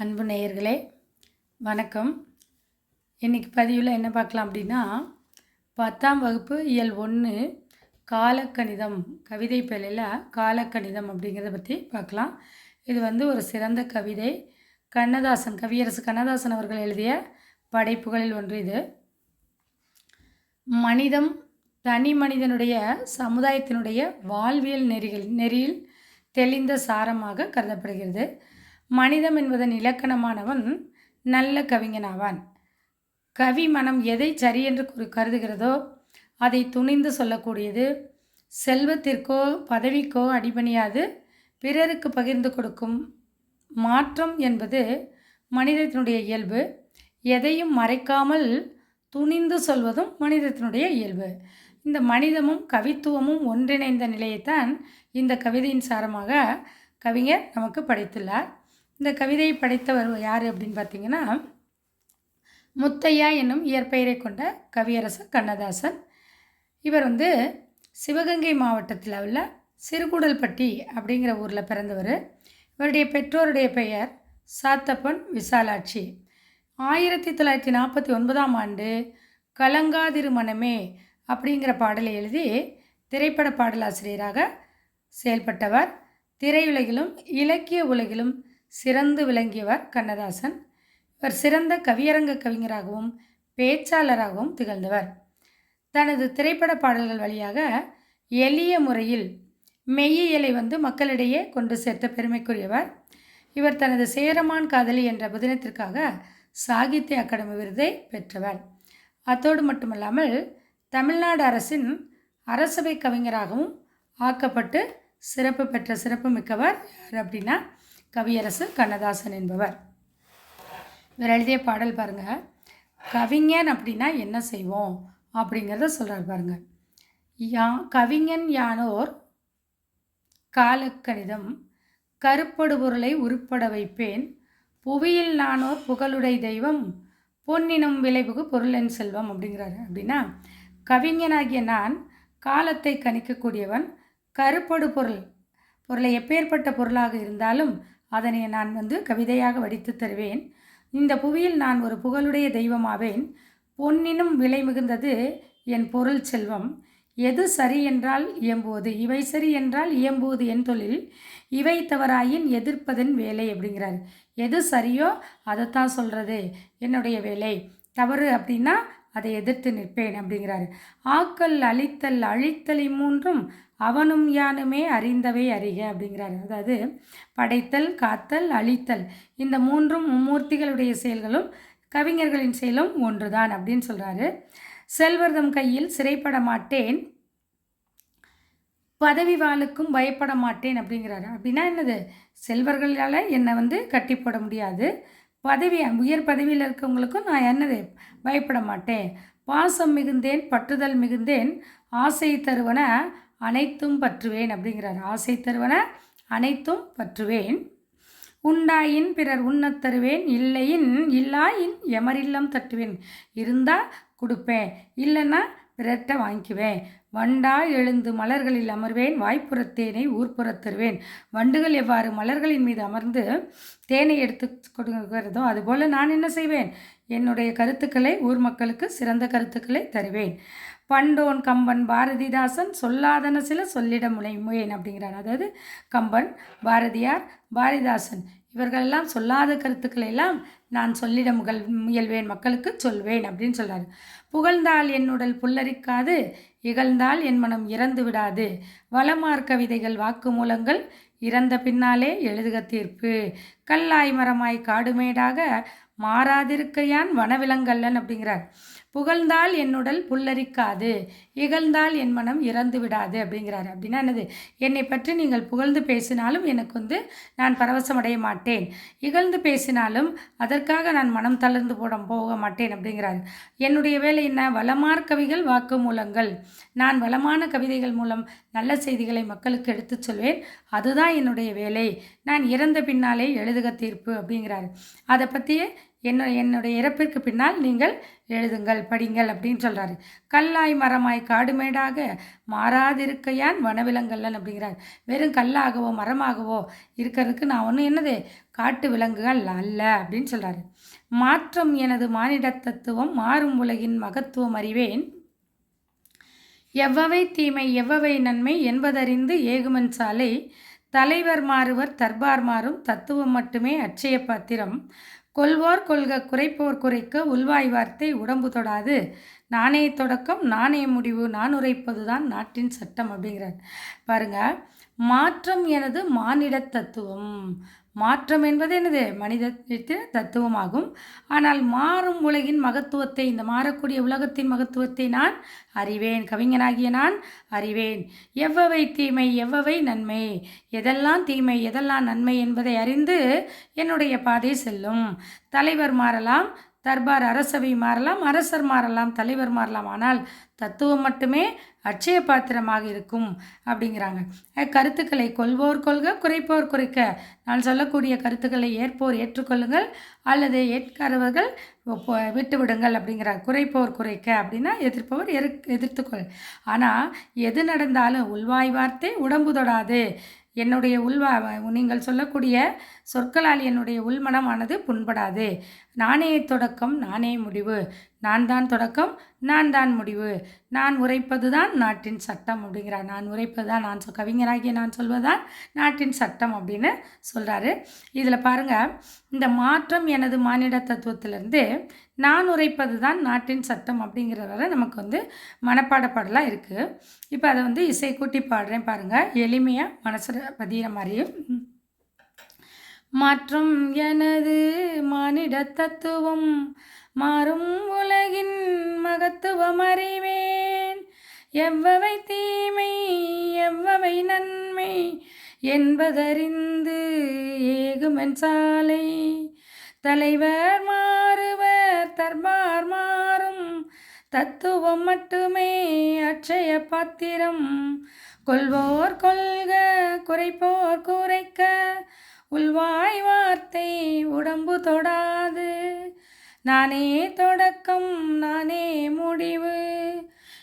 அன்பு நேயர்களே வணக்கம். இன்றைக்கி பதிவில் என்ன பார்க்கலாம் அப்படின்னா பத்தாம் வகுப்பு இயல் ஒன்று காலக்கணிதம் கவிதை பிழையில் காலக்கணிதம் அப்படிங்கிறத பற்றி பார்க்கலாம். இது வந்து ஒரு சிறந்த கவிதை. கண்ணதாசன் கவியரசு கண்ணதாசன் அவர்கள் எழுதிய படைப்புகளில் ஒன்று இது. மனிதம் தனி மனிதனுடைய சமுதாயத்தினுடைய வாழ்வியல் நெறிகள் நெறியில் தெளிந்த சாரமாக கருதப்படுகிறது. மனிதம் என்பதன் இலக்கணமானவன் நல்ல கவிஞனாவான். கவி மனம் எதை சரி என்று கருதுகிறதோ அதை துணிந்து சொல்லக்கூடியது. செல்வத்திற்கோ பதவிக்கோ அடிபணியாது. பிறருக்கு பகிர்ந்து கொடுக்கும் மாற்றம் என்பது மனிதத்தினுடைய இயல்பு. எதையும் மறைக்காமல் துணிந்து சொல்வதும் மனிதத்தினுடைய இயல்பு. இந்த மனிதமும் கவித்துவமும் ஒன்றிணைந்த நிலையைத்தான் இந்த கவிதையின் சாரமாக கவிஞர் நமக்கு படைத்துள்ளார். இந்த கவிதையை படைத்தவர் யார் அப்படின்னு பார்த்தீங்கன்னா முத்தையா என்னும் இயற்பெயரை கொண்ட கவியரசர் கண்ணதாசன். இவர் வந்து சிவகங்கை மாவட்டத்தில் உள்ள சிறுகுடல்பட்டி அப்படிங்கிற ஊரில் பிறந்தவர். இவருடைய பெற்றோருடைய பெயர் சாத்தப்பன் விசாலாட்சி. ஆயிரத்தி தொள்ளாயிரத்தி நாற்பத்தி ஒன்பதாம் ஆண்டு கலங்காதிரு மனமே அப்படிங்கிற பாடலை எழுதி திரைப்பட பாடலாசிரியராக செயல்பட்டவர். திரையுலகிலும் இலக்கிய உலகிலும் சிறந்து விளங்கியவர் கண்ணதாசன். இவர் சிறந்த கவியரங்க கவிஞராகவும் பேச்சாளராகவும் திகழ்ந்தவர். தனது திரைப்பட பாடல்கள் வழியாக எளிய முறையில் மெய்யியலை வந்து மக்களிடையே கொண்டு சேர்த்த பெருமைக்குரியவர். இவர் தனது சேரமான் காதலி என்ற புதினத்திற்காக சாகித்ய அகாடமி விருதை பெற்றவர். அத்தோடு மட்டுமல்லாமல் தமிழ்நாடு அரசின் அரசவை கவிஞராகவும் ஆக்கப்பட்டு சிறப்பு பெற்ற சிறப்பு மிக்கவர் யார் அப்படின்னா கவியரசு கண்ணதாசன் என்பவர். இவர் எழுதிய பாடல் பாருங்கள் கவிஞன் அப்படின்னா என்ன செய்வோம்? அப்படிங்கிறத சொல்கிறார் பாருங்கள் யா கவிஞன் யானோர் காலக்கணிதம் கருப்படு பொருளை உருப்பட வைப்பேன் புவியில் நானோர் புகழுடை தெய்வம் பொன்னினும் விளைவுக்கு பொருளென் செல்வம் அப்படிங்கிறாரு. அப்படின்னா கவிஞனாகிய நான் காலத்தை கணிக்கக்கூடியவன் கருப்படு பொருள் பொருளை எப்பேற்பட்ட பொருளாக இருந்தாலும் அதனை நான் வந்து கவிதையாக வடித்து தருவேன். இந்த புவியில் நான் ஒரு புகழுடைய தெய்வமாவேன். பொன்னினும் விலை மிகுந்தது என் பொருள் செல்வம். எது சரி என்றால் இயம்புவது. இவை சரி என்றால் இயம்புவது என் தொழில். இவை தவறாயின் எதிர்ப்பதன் வேலை அப்படிங்கிறார். எது சரியோ அதைத்தான் சொல்கிறது என்னுடைய வேலை. தவறு அப்படின்னா அதை எதிர்த்து நிற்பேன் அப்படிங்கிறாரு. ஆக்கல் அழித்தல் அழித்தல் இம்மூன்றும் அவனும் யானுமே அறிந்தவை அறிக அப்படிங்கிறாரு. அதாவது படைத்தல் காத்தல் அழித்தல் இந்த மூன்றும் மும்மூர்த்திகளுடைய செயல்களும் கவிஞர்களின் செயலும் ஒன்றுதான் அப்படின்னு சொல்கிறாரு செல்வர்தம் கையில் சிறைப்பட மாட்டேன் பதவி வாளுக்கும் பயப்பட மாட்டேன் அப்படிங்கிறாரு. அப்படின்னா என்னது? செல்வர்களால் என்னை வந்து கட்டி போட முடியாது. பதவி உயர் பதவியில் இருக்கவங்களுக்கும் நான் என்னது பயப்பட மாட்டேன். பாசம் மிகுந்தேன் பற்றுதல் மிகுந்தேன். ஆசை தருவன அனைத்தும் பற்றுவேன் அப்படிங்கிறார். ஆசை தருவன அனைத்தும் பற்றுவேன். உண்டாயின் பிறர் உண்ணத் தருவேன். இல்லையின் இல்லாயின் எமரில்லம் தட்டுவேன். இருந்தால் கொடுப்பேன். இல்லைன்னா ரெட்டை வாங்கிக்குவேன். வண்டா எழுந்து மலர்களில் அமர்வேன். வாய்ப்புறத்தேனை ஊர்ப்புறத் தருவேன். வண்டுகள் எவ்வாறு மலர்களின் மீது அமர்ந்து தேனை எடுத்து கொடுக்கிறதோ அதுபோல் நான் என்ன செய்வேன்? என்னுடைய கருத்துக்களை ஊர் மக்களுக்கு சிறந்த கருத்துக்களை தருவேன். பண்டோன் கம்பன் பாரதிதாசன் சொல்லாதன சில சொல்லிட முனை முயன் அப்படிங்கிறார். அதாவது கம்பன் பாரதியார் பாரதிதாசன் இவர்களெல்லாம் சொல்லாத கருத்துக்களை எல்லாம் நான் சொல்லிட முகல் முயல்வேன் மக்களுக்கு சொல்வேன் அப்படின்னு சொல்கிறார் புகழ்ந்தால் என்னுடல் புல்லரிக்காது இகழ்ந்தால் என் மனம் இறந்து விடாது. வளமார் கவிதைகள் வாக்குமூலங்கள் இறந்த பின்னாலே எழுதுக தீர்ப்பு. கல்லாய் மரமாய் காடுமேடாக மாறாதிருக்கையான் வனவிலங்கல்லன் அப்படிங்கிறார். புகழ்ந்தால் என்னுடல் புல்லரிக்காது இகழ்ந்தால் என் மனம் இறந்து விடாது அப்படிங்கிறாரு. அப்படின்னா என்னது? என்னை பற்றி நீங்கள் புகழ்ந்து பேசினாலும் எனக்கு வந்து நான் பரவசமடைய மாட்டேன். இகழ்ந்து பேசினாலும் அதற்காக நான் மனம் தளர்ந்து போட போக மாட்டேன் அப்படிங்கிறாரு. என்னுடைய வேலை என்ன? வளமார் கவிகள் வாக்குமூலங்கள் நான் வளமான கவிதைகள் மூலம் நல்ல செய்திகளை மக்களுக்கு எடுத்துச் சொல்வேன். அதுதான் என்னுடைய வேலை. நான் இறந்த பின்னாலே எழுதுக தீர்ப்பு அப்படிங்கிறாரு. அதை பற்றியே என்ன என்னுடைய இறப்பிற்கு பின்னால் நீங்கள் எழுதுங்கள் படிங்கள் அப்படின்னு சொல்கிறாரு கல்லாய் மரமாய் காடுமேடாக மாறாதிருக்கையான் வனவிலங்கல்லன் அப்படிங்கிறார். வெறும் கல்லாகவோ மரமாகவோ இருக்கிறதுக்கு நான் ஒன்றும் என்னது? காட்டு விலங்குகள் அல்ல அப்படின்னு சொல்கிறாரு மாற்றம் எனது மானிட தத்துவம் மாறும் உலகின் மகத்துவம் அறிவேன். எவ்வவை தீமை எவ்வவை நன்மை என்பதறிந்து ஏகுமன் சாலை. தலைவர் மாறுவர் தர்பார் மாறும் தத்துவம் மட்டுமே அட்சய பாத்திரம். கொள்வோர் கொள்க குறைப்போர் குறைக்க உள்வாய் வார்த்தை உடம்பு தொடாது. நாணய தொடக்கம் நாணய முடிவு நான் உரைப்பதுதான் நாட்டின் சட்டம் அப்படிங்கிறார். பாருங்கள் மாற்றம் எனது மானிட தத்துவம். மாற்றம் என்பது என்னது? மனித தத்துவமாகும். ஆனால் மாறும் உலகின் மகத்துவத்தை இந்த மாறக்கூடிய உலகத்தின் மகத்துவத்தை நான் அறிவேன். கவிஞனாகிய நான் அறிவேன். எவ்வவை தீமை எவ்வவை நன்மை? எதெல்லாம் தீமை எதெல்லாம் நன்மை என்பதை அறிந்து என்னுடைய பாதை செல்லும். தலைவர் மாறலாம் தர்பார் அரசவை மாறலாம் அரசர் மாறலாம் தலைவர் மாறலாம். ஆனால் தத்துவம் மட்டுமே அட்சய பாத்திரமாக இருக்கும் அப்படிங்கிறாங்க. கருத்துக்களை கொள்வோர் கொள்க குறைப்போர் குறைக்க. நான் சொல்லக்கூடிய கருத்துக்களை ஏற்போர் ஏற்றுக்கொள்ளுங்கள் அல்லது ஏற்காதவர்கள் விட்டு விடுங்கள் அப்படிங்கிறார். குறைப்போர் குறைக்க அப்படின்னா எதிர்ப்பவர் எரு எதிர்த்துக்கொள். ஆனால் எது நடந்தாலும் உள்வாய் வார்த்தை உடம்பு தொடாது. என்னுடைய உள்வா நீங்கள் சொல்லக்கூடிய சொற்களால் என்னுடைய உள்மனமானது புண்படாது. நானே தொடக்கம் நானே முடிவு. நான் தான் தொடக்கம் நான் தான் முடிவு. நான் உரைப்பது தான் நாட்டின் சட்டம் அப்படிங்கிறார். நான் உரைப்பது தான் நான் சொ கவிஞராகிய நான் சொல்வதுதான் நாட்டின் சட்டம் அப்படின்னு சொல்கிறாரு இதில் பாருங்கள் இந்த மாற்றம் எனது மானிட தத்துவத்திலேருந்து நான் உரைப்பது தான் நாட்டின் சட்டம் அப்படிங்கிறதால நமக்கு வந்து மனப்பாட பாடலாக இருக்குது இப்போ அதை வந்து இசை கூட்டி பாடுறேன் பாருங்கள் எளிமையாக மனசில் பதிகிற மாதிரியும் மாற்றம் எனது மானிட தத்துவம் மாறும் உலகின் மகத்துவம் அறிவேன் எவ்வவை தீமை எவ்வவை நன்மை என்பதறிந்து ஏகுமன் சாலை. தலைவர் மாறுவர் தர்பார் மாறும். தத்துவம் மட்டுமே அட்சய பாத்திரம். கொள்வோர் கொள்க குறைப்போர் குறைக்க. உள்வாய் வார்த்தை உடம்பு தொடாது. நானே தொடக்கம் நானே முடிவு.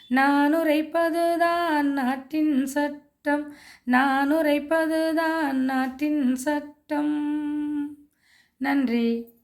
நான் உரைப்பதுதான் நாட்டின் சட்டம் நான் உரைப்பதுதான் நாட்டின் சட்டம். நன்றி.